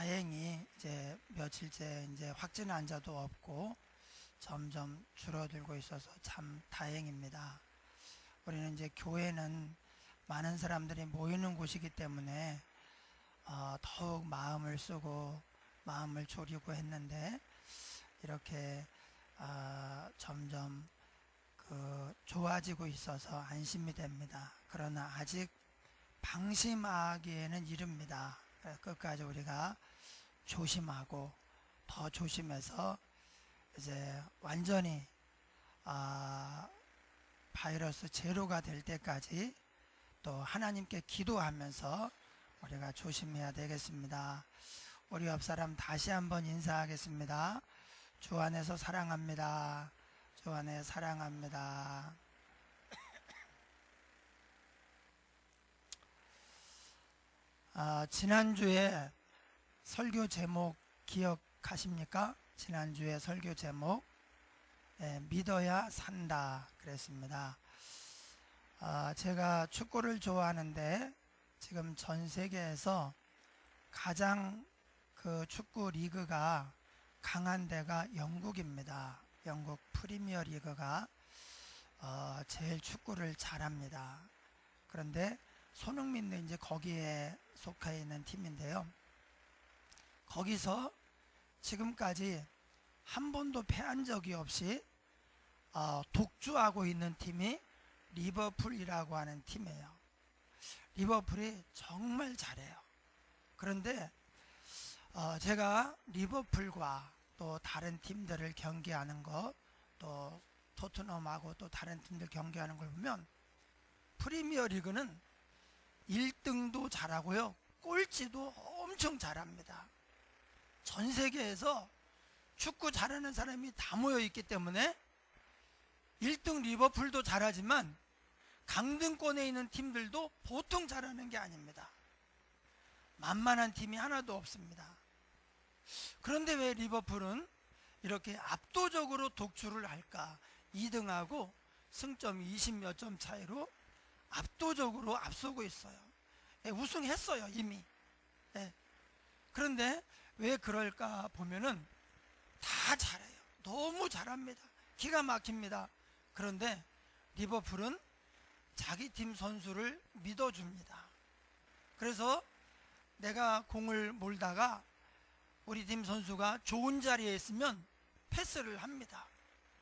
다행히 이제 며칠째 이제 확진 환자도 없고 점점 줄어들고 있어서 참 다행입니다. 우리는 이제 교회는 많은 사람들이 모이는 곳이기 때문에 어, 더욱 마음을 쓰고 마음을 졸이고 했는데 이렇게 아, 점점 그 좋아지고 있어서 안심이 됩니다. 그러나 아직 방심하기에는 이릅니다. 끝까지 우리가 조심하고 더 조심해서 이제 완전히 아, 바이러스 제로가 될 때까지 또 하나님께 기도하면서 우리가 조심해야 되겠습니다. 우리 옆 사람 다시 한번 인사하겠습니다. 주 안에서 사랑합니다. 주 안에 사랑합니다. 아, 지난주에 설교 제목 기억하십니까? 지난주에 설교 제목 예, 믿어야 산다 그랬습니다. 아, 제가 축구를 좋아하는데 지금 전 세계에서 가장 그 축구 리그가 강한 데가 영국입니다. 영국 프리미어 리그가 어, 제일 축구를 잘합니다. 그런데 손흥민도 이제 거기에 속해 있는 팀인데요. 거기서 지금까지 한 번도 패한 적이 없이 어, 독주하고 있는 팀이 리버풀이라고 하는 팀이에요. 리버풀이 정말 잘해요. 그런데 어, 제가 리버풀과 또 다른 팀들을 경기하는 것, 또 토트넘하고 또 다른 팀들 경기하는 걸 보면 프리미어 리그는 1등도 잘하고요. 꼴찌도 엄청 잘합니다. 전 세계에서 축구 잘하는 사람이 다 모여 있기 때문에 1등 리버풀도 잘하지만 강등권에 있는 팀들도 보통 잘하는 게 아닙니다. 만만한 팀이 하나도 없습니다. 그런데 왜 리버풀은 이렇게 압도적으로 독주를 할까? 2등하고 승점 20몇 점 차이로 압도적으로 앞서고 있어요. 예, 우승했어요, 이미. 예. 그런데 왜 그럴까 보면은 다 잘해요. 너무 잘합니다. 기가 막힙니다. 그런데 리버풀은 자기 팀 선수를 믿어줍니다. 그래서 내가 공을 몰다가 우리 팀 선수가 좋은 자리에 있으면 패스를 합니다.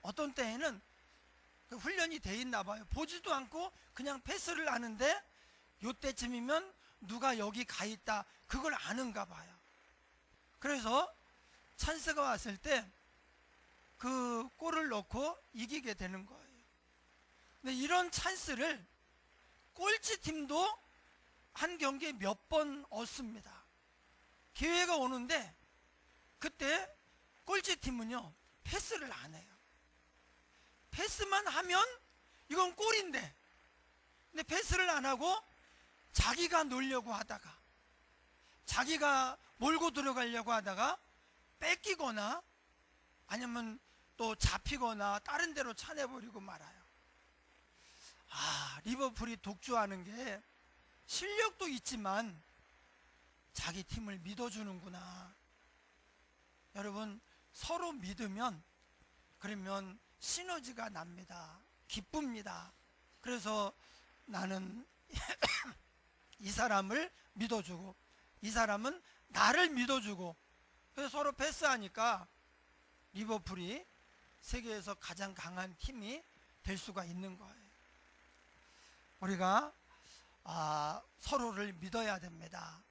어떤 때에는 그 훈련이 돼 있나 봐요. 보지도 않고 그냥 패스를 하는데 요때쯤이면 누가 여기 가 있다. 그걸 아는가 봐요. 그래서 찬스가 왔을 때 그 골을 넣고 이기게 되는 거예요. 근데 이런 찬스를 꼴찌 팀도 한 경기에 몇 번 얻습니다. 기회가 오는데 그때 꼴찌 팀은요 패스를 안 해요. 패스만 하면 이건 골인데 근데 패스를 안 하고 자기가 놀려고 하다가 자기가 몰고 들어가려고 하다가 뺏기거나 아니면 또 잡히거나 다른 데로 차내버리고 말아요. 아, 리버풀이 독주하는 게 실력도 있지만 자기 팀을 믿어주는구나. 여러분, 서로 믿으면 그러면 시너지가 납니다. 기쁩니다. 그래서 나는 이 사람을 믿어주고 이 사람은 나를 믿어주고 그래서 서로 패스하니까 리버풀이 세계에서 가장 강한 팀이 될 수가 있는 거예요. 우리가 아, 서로를 믿어야 됩니다.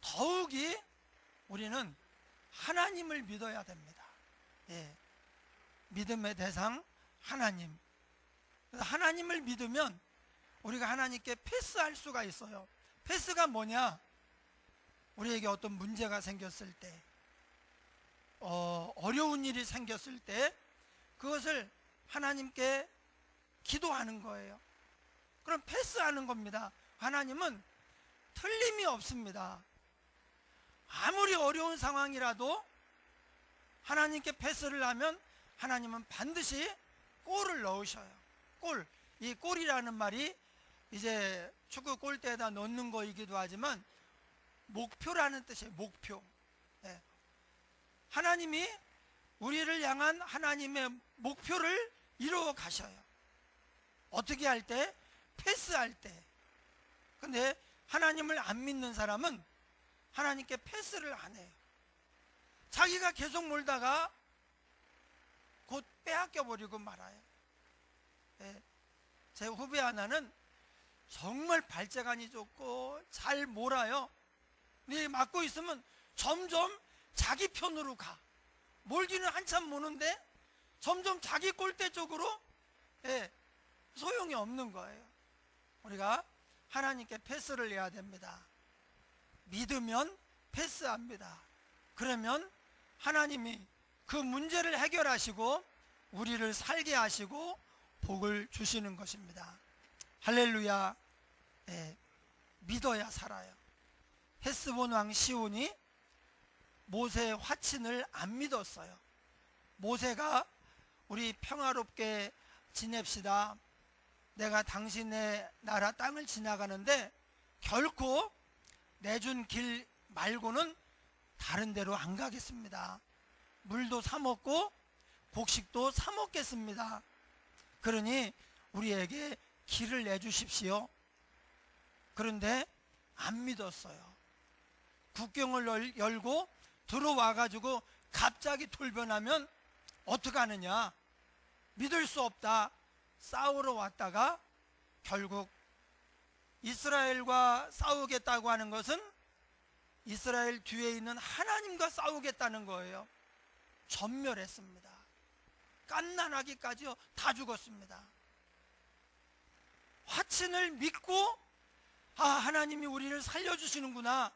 더욱이 우리는 하나님을 믿어야 됩니다. 예. 믿음의 대상 하나님. 하나님을 믿으면 우리가 하나님께 패스할 수가 있어요. 패스가 뭐냐? 우리에게 어떤 문제가 생겼을 때, 어, 어려운 일이 생겼을 때, 그것을 하나님께 기도하는 거예요. 그럼 패스하는 겁니다. 하나님은 틀림이 없습니다. 아무리 어려운 상황이라도 하나님께 패스를 하면 하나님은 반드시 골을 넣으셔요. 골. 이 골이라는 말이 이제 축구 골대에다 넣는 거이기도 하지만 목표라는 뜻이에요. 목표. 예. 하나님이 우리를 향한 하나님의 목표를 이루어 가셔요. 어떻게 할 때? 패스할 때. 근데 하나님을 안 믿는 사람은 하나님께 패스를 안 해요. 자기가 계속 몰다가 곧 빼앗겨 버리고 말아요. 예. 제 후배 하나는 정말 발재간이 좋고 잘 몰아요. 근데 맞고 있으면 점점 자기 편으로 가. 몰기는 한참 모는데 점점 자기 꼴대 쪽으로 예, 소용이 없는 거예요. 우리가 하나님께 패스를 해야 됩니다. 믿으면 패스합니다. 그러면 하나님이 그 문제를 해결하시고 우리를 살게 하시고 복을 주시는 것입니다. 할렐루야. 예, 믿어야 살아요. 헤스본 왕 시온이 모세의 화친을 안 믿었어요. 모세가 우리 평화롭게 지냅시다. 내가 당신의 나라 땅을 지나가는데 결코 내준 길 말고는 다른 데로 안 가겠습니다. 물도 사 먹고 곡식도 사 먹겠습니다. 그러니 우리에게 길을 내주십시오. 그런데 안 믿었어요. 국경을 열- 열고 들어와 가지고 갑자기 돌변하면 어떡하느냐? 믿을 수 없다. 싸우러 왔다가 결국 이스라엘과 싸우겠다고 하는 것은 이스라엘 뒤에 있는 하나님과 싸우겠다는 거예요. 전멸했습니다. 깐난하기까지요. 다 죽었습니다. 화친을 믿고 아 하나님이 우리를 살려주시는구나.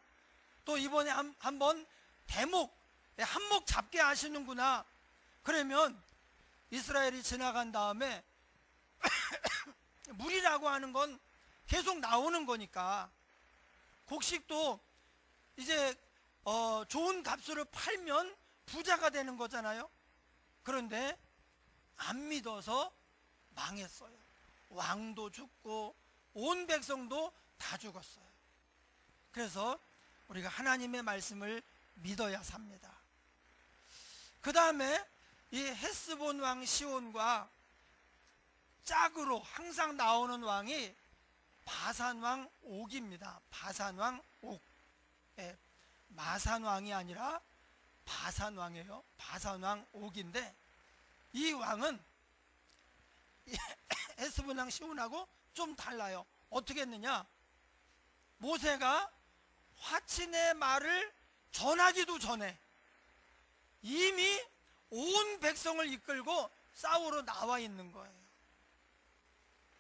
또 이번에 한, 한번 대목 예, 한목 잡게 하시는구나. 그러면 이스라엘이 지나간 다음에 물이라고 하는 건 계속 나오는 거니까 곡식도 이제 어, 좋은 값으로 팔면 부자가 되는 거잖아요. 그런데 안 믿어서 망했어요. 왕도 죽고 온 백성도 다 죽었어요. 그래서 우리가 하나님의 말씀을 믿어야 삽니다. 그 다음에 이 헤스본 왕 시온과 짝으로 항상 나오는 왕이 바산 왕 옥입니다. 바산 왕 옥. 예, 마산 왕이 아니라 바산 왕이에요. 바산 왕 옥인데 이 왕은 헤스본 왕 시온하고 좀 달라요. 어떻게 했느냐? 모세가 화친의 말을 전하기도 전에 이미 온 백성을 이끌고 싸우러 나와 있는 거예요.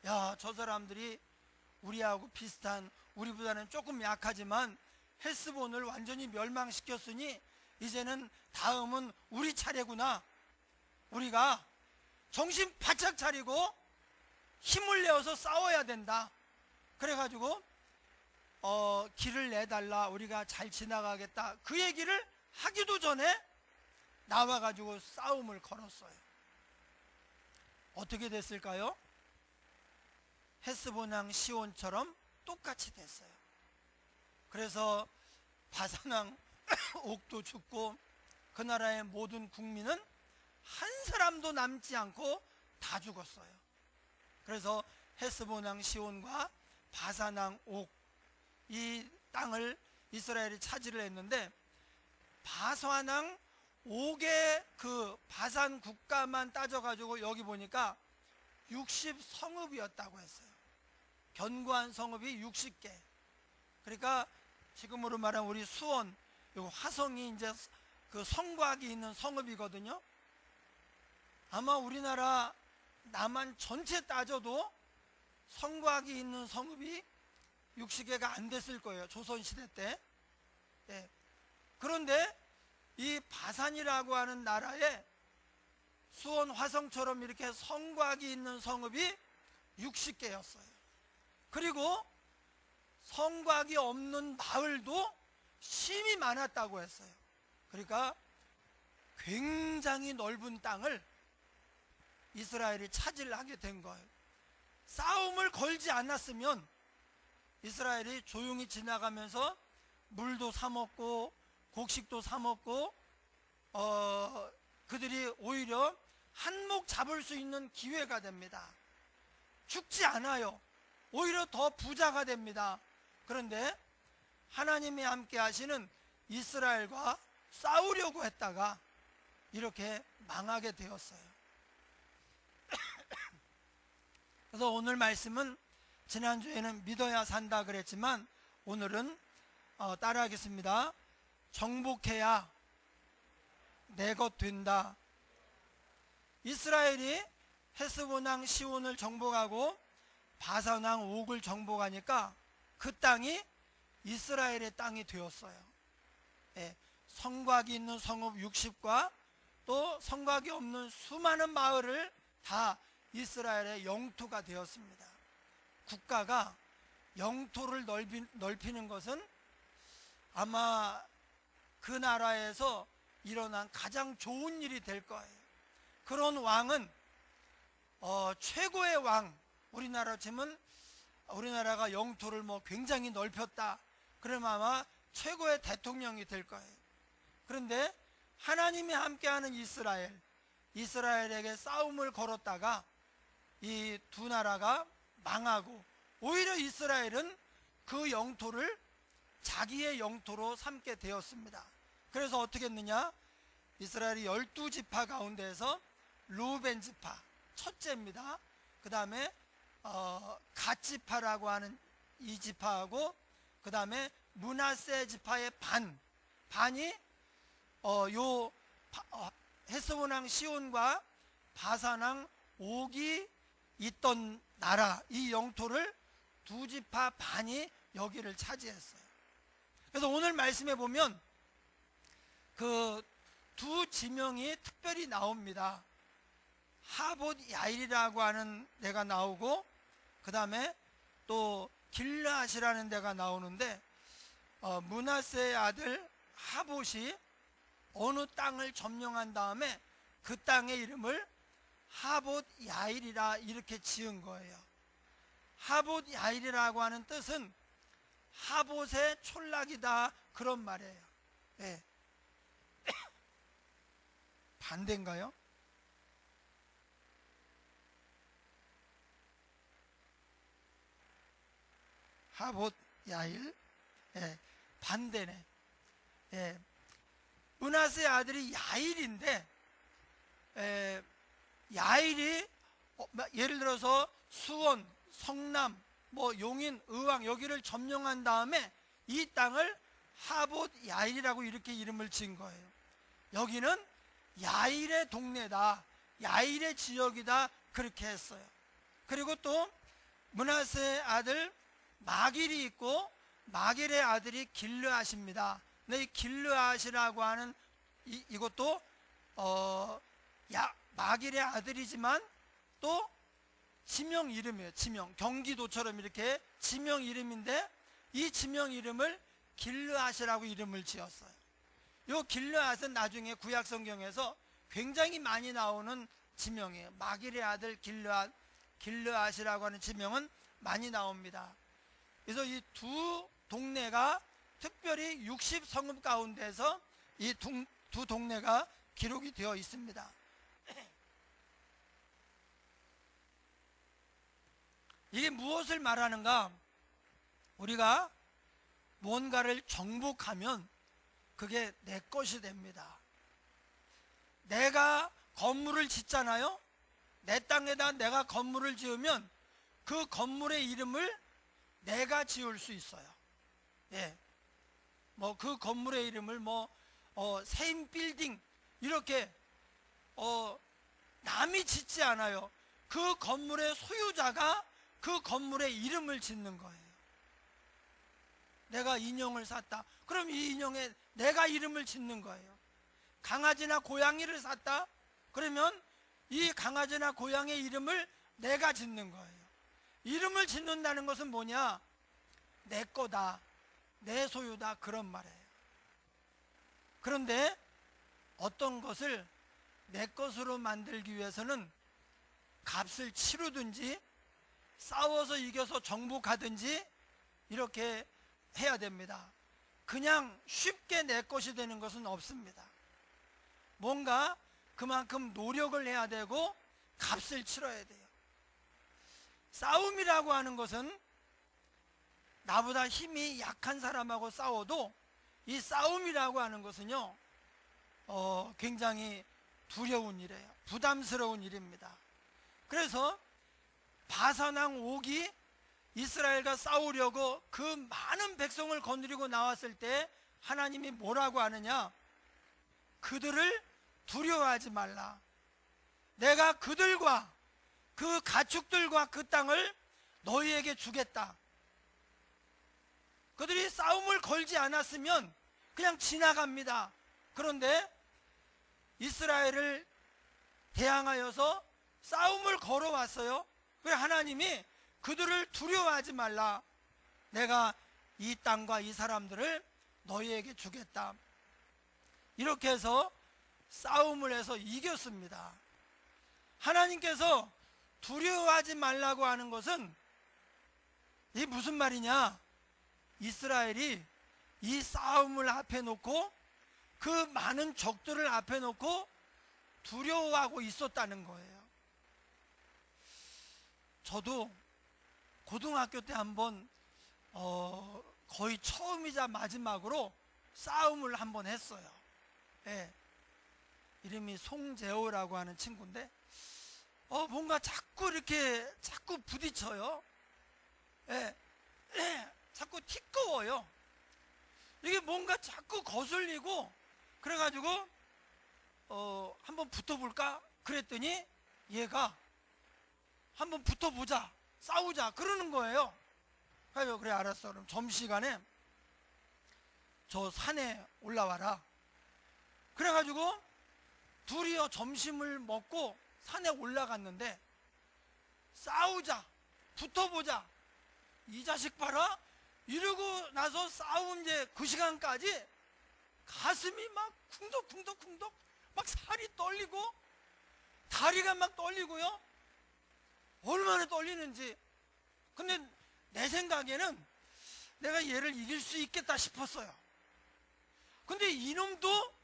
야, 저 사람들이 우리하고 비슷한 우리보다는 조금 약하지만 헬스본을 완전히 멸망시켰으니 이제는 다음은 우리 차례구나. 우리가 정신 바짝 차리고 힘을 내어서 싸워야 된다. 그래가지고 어, 길을 내달라. 우리가 잘 지나가겠다. 그 얘기를 하기도 전에 나와가지고 싸움을 걸었어요. 어떻게 됐을까요? 헤스본왕 시온처럼 똑같이 됐어요. 그래서 바산왕 옥도 죽고 그 나라의 모든 국민은 한 사람도 남지 않고 다 죽었어요. 그래서 헤스본왕 시온과 바산왕 옥 이 땅을 이스라엘이 차지를 했는데 바산왕 옥의 그 바산 국가만 따져가지고 여기 보니까 60 성읍이었다고 했어요. 견고한 성읍이 60개. 그러니까 지금으로 말하면 우리 수원, 요 화성이 이제 그 성곽이 있는 성읍이거든요. 아마 우리나라 남한 전체 따져도 성곽이 있는 성읍이 60개가 안 됐을 거예요. 조선시대 때. 예. 그런데 이 바산이라고 하는 나라에 수원 화성처럼 이렇게 성곽이 있는 성읍이 60개였어요. 그리고 성곽이 없는 마을도 심이 많았다고 했어요. 그러니까 굉장히 넓은 땅을 이스라엘이 차지를 하게 된 거예요. 싸움을 걸지 않았으면 이스라엘이 조용히 지나가면서 물도 사 먹고 곡식도 사 먹고 어, 그들이 오히려 한몫 잡을 수 있는 기회가 됩니다. 죽지 않아요. 오히려 더 부자가 됩니다. 그런데 하나님이 함께 하시는 이스라엘과 싸우려고 했다가 이렇게 망하게 되었어요. 그래서 오늘 말씀은 지난주에는 믿어야 산다 그랬지만 오늘은 어, 따라하겠습니다. 정복해야 내 것 된다. 이스라엘이 헤스본왕 시온을 정복하고 바산왕 옥을 정복하니까 그 땅이 이스라엘의 땅이 되었어요. 예, 성곽이 있는 성읍 60과 또 성곽이 없는 수많은 마을을 다 이스라엘의 영토가 되었습니다. 국가가 영토를 넓히, 넓히는 것은 아마 그 나라에서 일어난 가장 좋은 일이 될 거예요. 그런 왕은 어, 최고의 왕 우리나라 치면 우리나라가 영토를 뭐 굉장히 넓혔다. 그러면 아마 최고의 대통령이 될 거예요. 그런데 하나님이 함께하는 이스라엘, 이스라엘에게 싸움을 걸었다가 이 두 나라가 망하고 오히려 이스라엘은 그 영토를 자기의 영토로 삼게 되었습니다. 그래서 어떻게 했느냐? 이스라엘이 열두 지파 가운데에서 루벤 지파 첫째입니다. 그 다음에 어, 갓지파라고 하는 이 지파하고 그 다음에 문하세 지파의 반 반이 어, 요 바- 어, 헤스본왕 시온과 바산왕 옥이 있던 나라 이 영토를 두 지파 반이 여기를 차지했어요. 그래서 오늘 말씀해 보면 그 두 지명이 특별히 나옵니다. 하봇 야일이라고 하는 데가 나오고 그 다음에 또 길라시라는 데가 나오는데 어, 문하세의 아들 하봇이 어느 땅을 점령한 다음에 그 땅의 이름을 하봇 야일이라 이렇게 지은 거예요. 하봇 야일이라고 하는 뜻은 하봇의 촌락이다 그런 말이에요. 예. 반대인가요? 하봇 야일 예, 반대네. 예, 문하세 아들이 야일인데 에, 야일이 어, 마- 예를 들어서 수원, 성남, 뭐 용인, 의왕 여기를 점령한 다음에 이 땅을 하봇 야일이라고 이렇게 이름을 지은 거예요. 여기는 야일의 동네다, 야일의 지역이다 그렇게 했어요. 그리고 또 문하세 아들 마길이 있고 마길의 아들이 길르앗입니다. 근데 이 길르앗이라고 하는 이, 이것도 어, 야, 마길의 아들이지만 또 지명 이름이에요. 지명 경기도처럼 이렇게 지명 이름인데 이 지명 이름을 길르앗이라고 이름을 지었어요. 요 길르앗은 나중에 구약 성경에서 굉장히 많이 나오는 지명이에요. 마길의 아들 길르앗, 길르앗이라고 하는 지명은 많이 나옵니다. 그래서 이 두 동네가 특별히 60 성읍 가운데서 이 두 동네가 기록이 되어 있습니다. 이게 무엇을 말하는가? 우리가 뭔가를 정복하면 그게 내 것이 됩니다. 내가 건물을 짓잖아요? 내 땅에다 내가 건물을 지으면 그 건물의 이름을 내가 지을 수 있어요. 예. 뭐 그 건물의 이름을 뭐, 어, 세임 빌딩, 이렇게, 어, 남이 짓지 않아요. 그 건물의 소유자가 그 건물의 이름을 짓는 거예요. 내가 인형을 샀다. 그럼 이 인형에 내가 이름을 짓는 거예요. 강아지나 고양이를 샀다. 그러면 이 강아지나 고양이의 이름을 내가 짓는 거예요. 이름을 짓는다는 것은 뭐냐? 내 거다. 내 소유다. 그런 말이에요. 그런데 어떤 것을 내 것으로 만들기 위해서는 값을 치르든지 싸워서 이겨서 정복하든지 이렇게 해야 됩니다. 그냥 쉽게 내 것이 되는 것은 없습니다. 뭔가 그만큼 노력을 해야 되고 값을 치러야 돼요. 싸움이라고 하는 것은 나보다 힘이 약한 사람하고 싸워도 이 싸움이라고 하는 것은요, 어, 굉장히 두려운 일이에요. 부담스러운 일입니다. 그래서 바사왕 옥이 이스라엘과 싸우려고 그 많은 백성을 건드리고 나왔을 때 하나님이 뭐라고 하느냐? 그들을 두려워하지 말라. 내가 그들과 그 가축들과 그 땅을 너희에게 주겠다. 그들이 싸움을 걸지 않았으면 그냥 지나갑니다. 그런데 이스라엘을 대항하여서 싸움을 걸어왔어요. 그래 하나님이 그들을 두려워하지 말라. 내가 이 땅과 이 사람들을 너희에게 주겠다. 이렇게 해서 싸움을 해서 이겼습니다. 하나님께서 두려워하지 말라고 하는 것은 이 무슨 말이냐? 이스라엘이 이 싸움을 앞에 놓고 그 많은 적들을 앞에 놓고 두려워하고 있었다는 거예요. 저도 고등학교 때 한번 어, 거의 처음이자 마지막으로 싸움을 한번 했어요. 예. 이름이 송재호라고 하는 친구인데 어 뭔가 자꾸 이렇게 자꾸 부딪혀요. 예. 예. 자꾸 티꺼워요. 이게 뭔가 자꾸 거슬리고 그래 가지고 어 한번 붙어 볼까 그랬더니 얘가 한번 붙어보자 싸우자 그러는 거예요. 그래서 그래 알았어. 그럼 점심시간에 저 산에 올라와라. 그래가지고 둘이요 점심을 먹고 산에 올라갔는데 싸우자 붙어보자. 이 자식 봐라. 이러고 나서 싸운 이제 그 시간까지 가슴이 막 쿵덕쿵덕쿵덕 막 살이 떨리고 다리가 막 떨리고요 얼마나 떨리는지. 근데 내 생각에는 내가 얘를 이길 수 있겠다 싶었어요. 근데 이놈도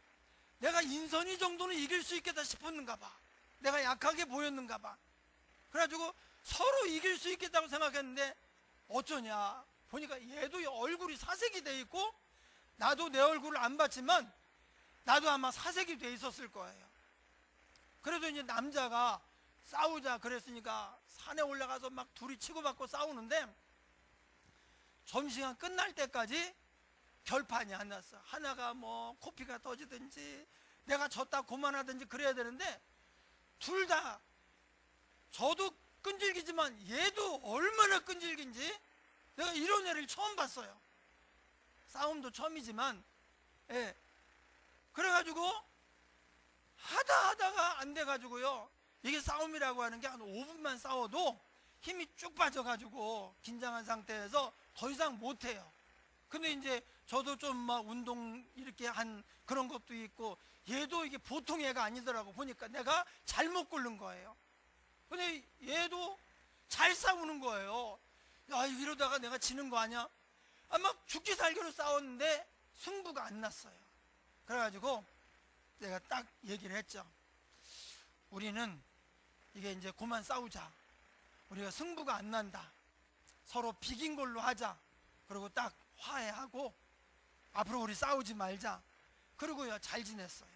내가 인선이 정도는 이길 수 있겠다 싶었는가 봐. 내가 약하게 보였는가 봐. 그래가지고 서로 이길 수 있겠다고 생각했는데 어쩌냐. 보니까 얘도 얼굴이 사색이 돼 있고 나도 내 얼굴을 안 봤지만 나도 아마 사색이 돼 있었을 거예요. 그래도 이제 남자가 싸우자 그랬으니까 산에 올라가서 막 둘이 치고받고 싸우는데 점심시간 끝날 때까지 결판이 안 났어. 하나가 뭐 코피가 터지든지 내가 졌다 고만하든지 그래야 되는데 둘 다 저도 끈질기지만 얘도 얼마나 끈질긴지 내가 이런 애를 처음 봤어요. 싸움도 처음이지만, 예. 그래가지고, 하다 하다가 안 돼가지고요. 이게 싸움이라고 하는 게 한 5분만 싸워도 힘이 쭉 빠져가지고, 긴장한 상태에서 더 이상 못해요. 근데 이제 저도 좀 막 운동 이렇게 한 그런 것도 있고, 얘도 이게 보통 애가 아니더라고. 보니까 내가 잘못 굴른 거예요. 근데 얘도 잘 싸우는 거예요. 야, 이러다가 내가 지는 거 아니야? 아, 막 죽기 살기로 싸웠는데 승부가 안 났어요. 그래가지고 내가 딱 얘기를 했죠. 우리는 이게 이제 그만 싸우자. 우리가 승부가 안 난다. 서로 비긴 걸로 하자. 그리고 딱 화해하고 앞으로 우리 싸우지 말자. 그러고요, 잘 지냈어요.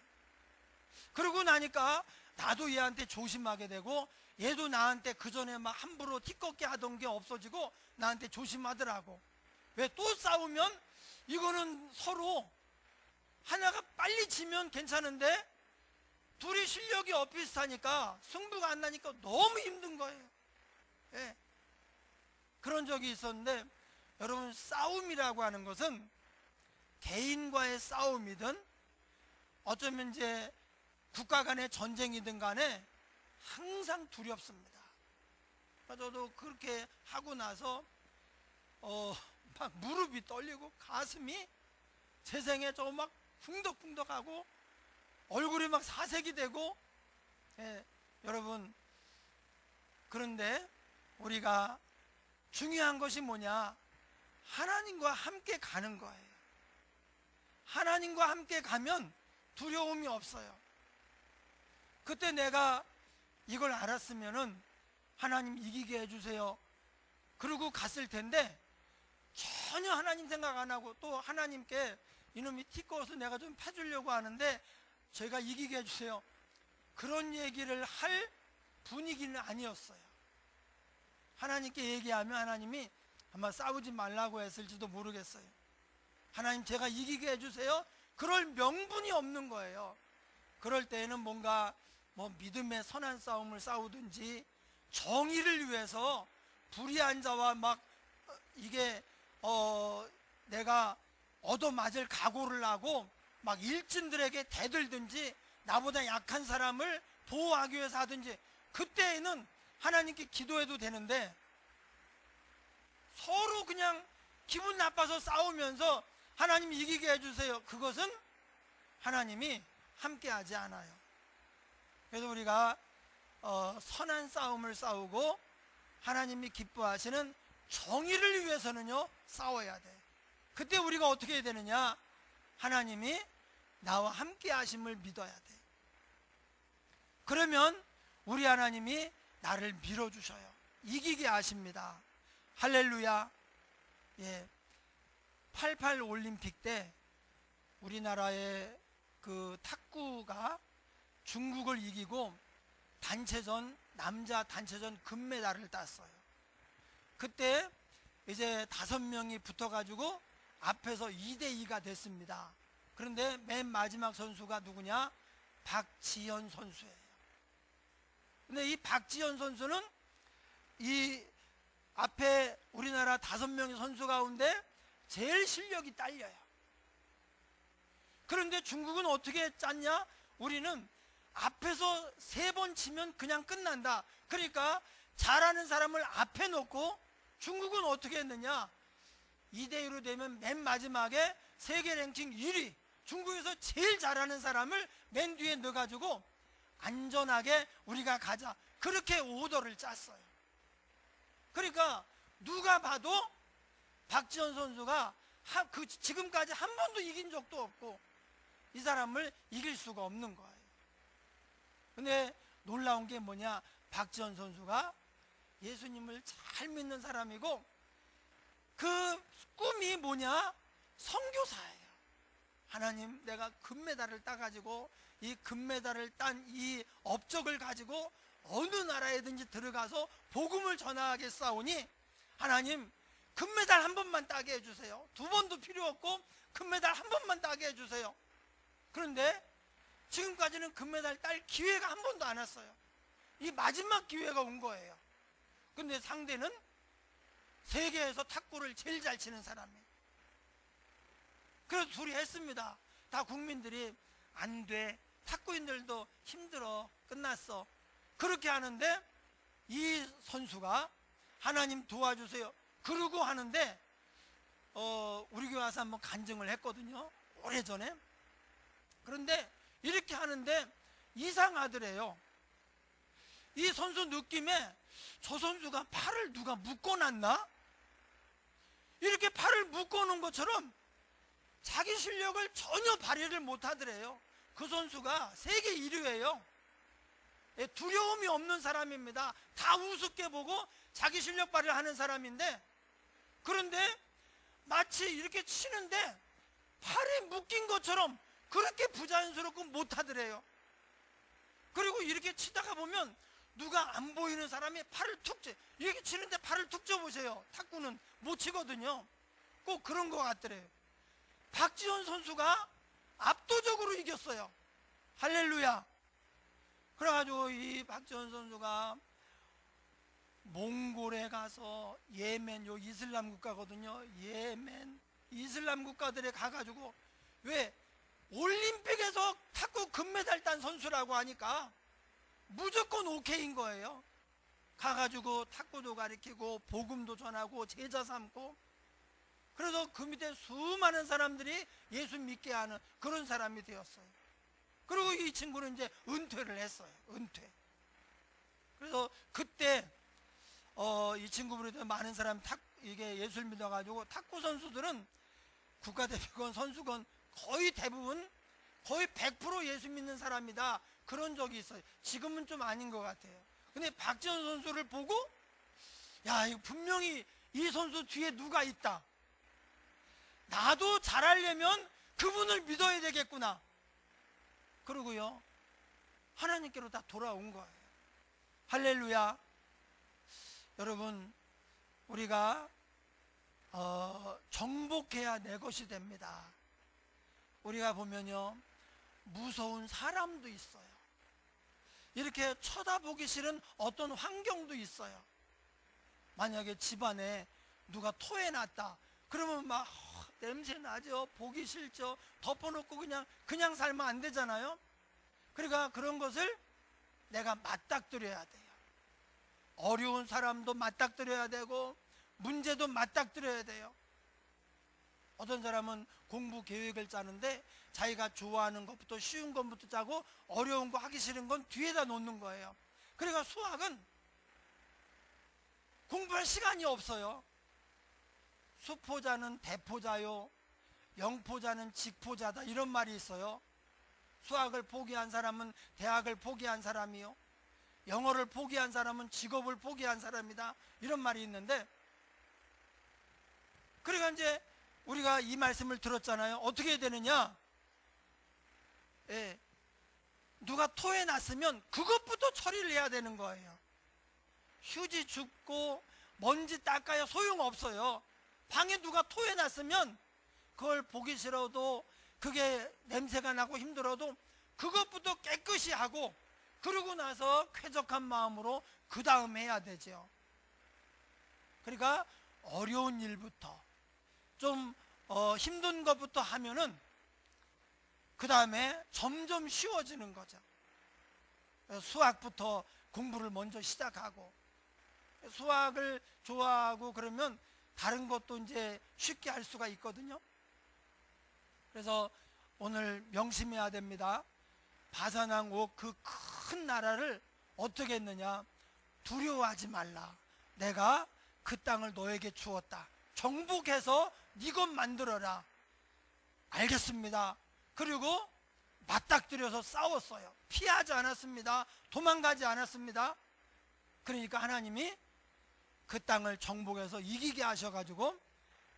그러고 나니까 나도 얘한테 조심하게 되고 얘도 나한테 그 전에 막 함부로 티꺾게 하던 게 없어지고 나한테 조심하더라고. 왜 또 싸우면 이거는 서로 하나가 빨리 지면 괜찮은데 둘이 실력이 엇비슷하니까 승부가 안 나니까 너무 힘든 거예요. 예. 그런 적이 있었는데 여러분 싸움이라고 하는 것은 개인과의 싸움이든 어쩌면 이제 국가 간의 전쟁이든 간에 항상 두렵습니다. 저도 그렇게 하고 나서 어, 막 무릎이 떨리고 가슴이 재생에 저막 쿵덕쿵덕하고 얼굴이 막 사색이 되고 예, 여러분 그런데 우리가 중요한 것이 뭐냐 하나님과 함께 가는 거예요. 하나님과 함께 가면 두려움이 없어요. 그때 내가 이걸 알았으면은 하나님 이기게 해주세요. 그러고 갔을 텐데 전혀 하나님 생각 안 하고 또 하나님께 이놈이 티꺼워서 내가 좀 패주려고 하는데 제가 이기게 해주세요. 그런 얘기를 할 분위기는 아니었어요. 하나님께 얘기하면 하나님이 아마 싸우지 말라고 했을지도 모르겠어요. 하나님 제가 이기게 해주세요. 그럴 명분이 없는 거예요. 그럴 때에는 뭔가 뭐 믿음의 선한 싸움을 싸우든지 정의를 위해서 불의한 자와 막 어, 이게 어 내가 얻어맞을 각오를 하고 막 일진들에게 대들든지 나보다 약한 사람을 보호하기 위해서 하든지 그때에는 하나님께 기도해도 되는데 서로 그냥 기분 나빠서 싸우면서 하나님 이기게 해주세요. 그것은 하나님이 함께 하지 않아요. 그래서 우리가 어, 선한 싸움을 싸우고 하나님이 기뻐하시는 정의를 위해서는요 싸워야 돼. 그때 우리가 어떻게 해야 되느냐? 하나님이 나와 함께 하심을 믿어야 돼. 그러면 우리 하나님이 나를 밀어주셔요. 이기게 하십니다. 할렐루야. 예. 88 올림픽 때 우리나라의 그 탁구가 중국을 이기고 단체전 남자 단체전 금메달을 땄어요. 그때 이제 다섯 명이 붙어가지고 앞에서 2대 2가 됐습니다. 그런데 맨 마지막 선수가 누구냐? 박지현 선수예요. 근데 이 박지현 선수는 이 앞에 우리나라 다섯 명의 선수 가운데 제일 실력이 딸려요. 그런데 중국은 어떻게 짰냐? 우리는 앞에서 세 번 치면 그냥 끝난다. 그러니까 잘하는 사람을 앞에 놓고 중국은 어떻게 했느냐? 2대1로 되면 맨 마지막에 세계 랭킹 1위 중국에서 제일 잘하는 사람을 맨 뒤에 넣어가지고 안전하게 우리가 가자. 그렇게 오더를 짰어요. 그러니까 누가 봐도 박지원 선수가 하- 그 지금까지 한 번도 이긴 적도 없고 이 사람을 이길 수가 없는 거예요. 근데 놀라운 게 뭐냐? 박지원 선수가 예수님을 잘 믿는 사람이고 그 꿈이 뭐냐? 선교사예요. 하나님, 내가 금메달을 따가지고 이 금메달을 딴 이 업적을 가지고 어느 나라에든지 들어가서 복음을 전하겠사오니 하나님 금메달 한 번만 따게 해주세요. 두 번도 필요 없고 금메달 한 번만 따게 해주세요. 그런데 지금까지는 금메달 딸 기회가 한 번도 안 왔어요. 이 마지막 기회가 온 거예요. 근데 상대는 세계에서 탁구를 제일 잘 치는 사람이에요. 그래서 둘이 했습니다. 다 국민들이 안 돼. 탁구인들도 힘들어. 끝났어. 그렇게 하는데 이 선수가 하나님 도와주세요. 그러고 하는데 어, 우리 교회 와서 한번 간증을 했거든요. 오래전에. 그런데 이렇게 하는데 이상하더래요. 이 선수 느낌에 저 선수가 팔을 누가 묶어놨나? 이렇게 팔을 묶어놓은 것처럼 자기 실력을 전혀 발휘를 못하더래요. 그 선수가 세계 1위예요. 예, 두려움이 없는 사람입니다. 다 우습게 보고 자기 실력 발휘를 하는 사람인데 그런데 마치 이렇게 치는데 팔이 묶인 것처럼 그렇게 부자연스럽고 못하더래요. 그리고 이렇게 치다가 보면 누가 안 보이는 사람이 팔을 툭 쳐. 이렇게 치는데 팔을 툭 쳐보세요. 탁구는 못 치거든요. 꼭 그런 것 같더래요. 박지원 선수가 압도적으로 이겼어요. 할렐루야. 그래가지고 이 박지원 선수가 몽골에 가서 예멘 요 이슬람 국가거든요. 예멘 이슬람 국가들에 가가지고 왜 올림픽에서 탁구 금메달 딴 선수라고 하니까 무조건 오케이인 거예요. 가가지고 탁구도 가르치고 복음도 전하고 제자 삼고 그래서 그 밑에 수많은 사람들이 예수 믿게 하는 그런 사람이 되었어요. 그리고 이 친구는 이제 은퇴를 했어요. 은퇴. 그래서 그때 어, 이 친구들도 많은 사람 탁 이게 예수를 믿어가지고 탁구 선수들은 국가대표건 선수건 거의 대부분 거의 100% 예수 믿는 사람이다 그런 적이 있어요. 지금은 좀 아닌 것 같아요. 근데 박지원 선수를 보고 야 분명히 이 선수 뒤에 누가 있다. 나도 잘하려면 그분을 믿어야 되겠구나. 그러고요 하나님께로 다 돌아온 거예요. 할렐루야. 여러분 우리가 어, 정복해야 내 것이 됩니다. 우리가 보면요, 무서운 사람도 있어요. 이렇게 쳐다보기 싫은 어떤 환경도 있어요. 만약에 집안에 누가 토해놨다. 그러면 막 어, 냄새 나죠. 보기 싫죠. 덮어놓고 그냥 그냥 살면 안 되잖아요. 그러니까 그런 것을 내가 맞닥뜨려야 돼요. 어려운 사람도 맞닥뜨려야 되고 문제도 맞닥뜨려야 돼요. 어떤 사람은 공부 계획을 짜는데 자기가 좋아하는 것부터 쉬운 것부터 짜고 어려운 거 하기 싫은 건 뒤에다 놓는 거예요. 그러니까 수학은 공부할 시간이 없어요. 수포자는 대포자요. 영포자는 직포자다. 이런 말이 있어요. 수학을 포기한 사람은 대학을 포기한 사람이요. 영어를 포기한 사람은 직업을 포기한 사람이다. 이런 말이 있는데 그러니까 이제 우리가 이 말씀을 들었잖아요. 어떻게 되느냐? 예. 누가 토해 놨으면 그것부터 처리를 해야 되는 거예요. 휴지 줍고 먼지 닦아야 소용없어요. 방에 누가 토해 놨으면 그걸 보기 싫어도 그게 냄새가 나고 힘들어도 그것부터 깨끗이 하고 그러고 나서 쾌적한 마음으로 그 다음 해야 되죠. 그러니까 어려운 일부터 좀 어, 힘든 것부터 하면은 그 다음에 점점 쉬워지는 거죠. 수학부터 공부를 먼저 시작하고 수학을 좋아하고 그러면 다른 것도 이제 쉽게 할 수가 있거든요. 그래서 오늘 명심해야 됩니다. 바사낭 옥그 큰 나라를 어떻게 했느냐? 두려워하지 말라. 내가 그 땅을 너에게 주었다. 정복해서 네 것 만들어라. 알겠습니다. 그리고 맞닥뜨려서 싸웠어요. 피하지 않았습니다. 도망가지 않았습니다. 그러니까 하나님이 그 땅을 정복해서 이기게 하셔가지고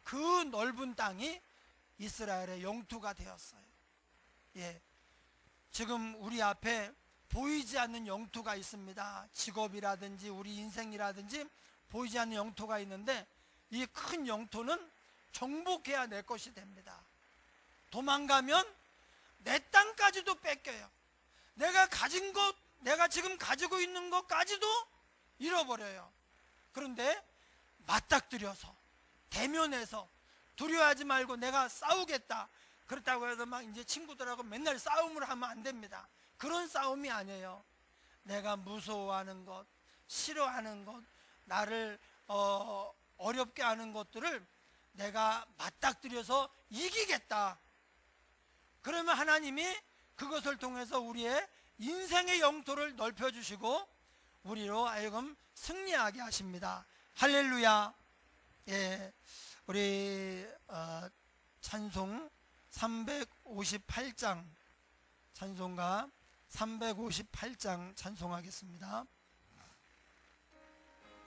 그 넓은 땅이 이스라엘의 영토가 되었어요. 예. 지금 우리 앞에 보이지 않는 영토가 있습니다. 직업이라든지 우리 인생이라든지 보이지 않는 영토가 있는데 이 큰 영토는 정복해야 내 것이 됩니다. 도망가면 내 땅까지도 뺏겨요. 내가 가진 것, 내가 지금 가지고 있는 것까지도 잃어버려요. 그런데 맞닥뜨려서 대면해서 두려워하지 말고 내가 싸우겠다. 그렇다고 해서 막 이제 친구들하고 맨날 싸움을 하면 안 됩니다. 그런 싸움이 아니에요. 내가 무서워하는 것, 싫어하는 것, 나를 어, 어렵게 하는 것들을 내가 맞닥뜨려서 이기겠다. 그러면 하나님이 그것을 통해서 우리의 인생의 영토를 넓혀주시고 우리로 하여금 승리하게 하십니다. 할렐루야. 예, 우리 어, 찬송 358장 찬송가 358장 찬송하겠습니다.